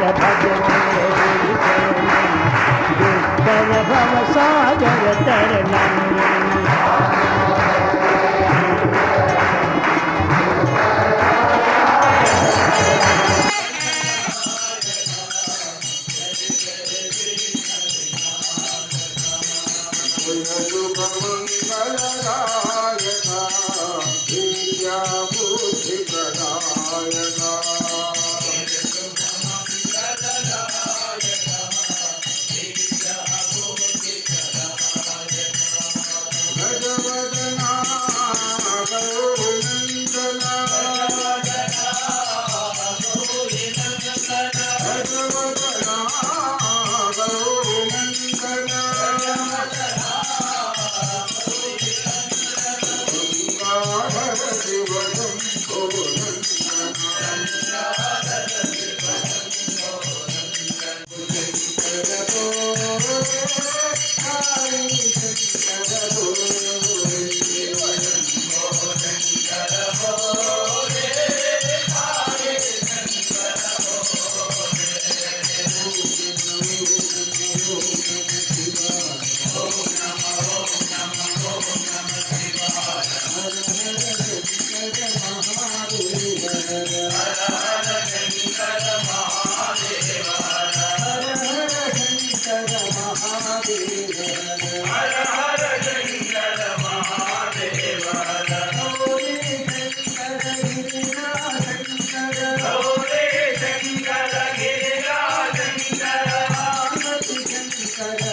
भगवान भव सागर तरणा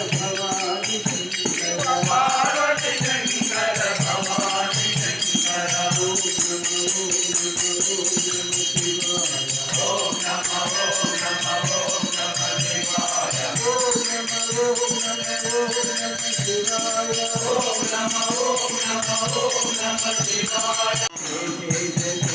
శంకర భజనే దుర్ధర భవ సాగర తరణం हर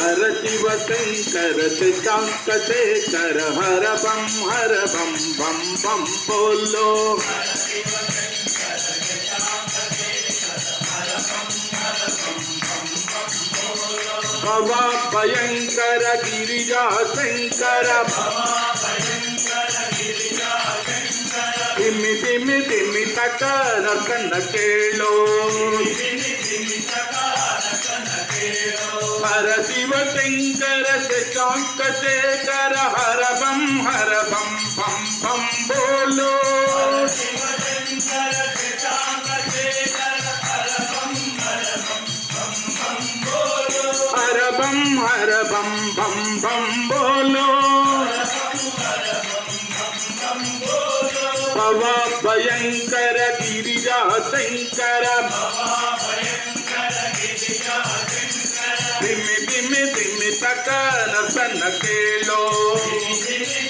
హర శివ శంకర శశాంకశేఖర హర బం హర బం బం బం బోల్లో భవా భయంకర గిరిజా శంకర తిమ్మి తిమ్మి తిమ్మి తక రసన కేళో హర శివ శంకర శశాంక శేఖర హర బం హర బం బం బం బోలో హర బం హర బం బం బం బోలో భవ భయంకర గిరిజా శంకర భయంకర దిమ్మి దిమ్మి తక నసన కేళో మాధవ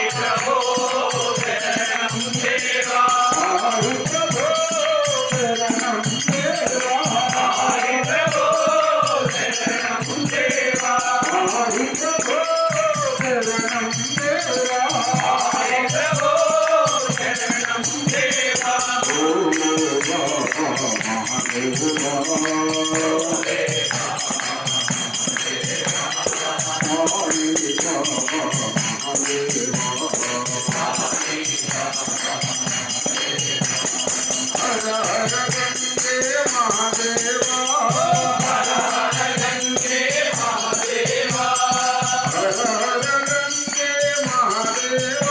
महादेव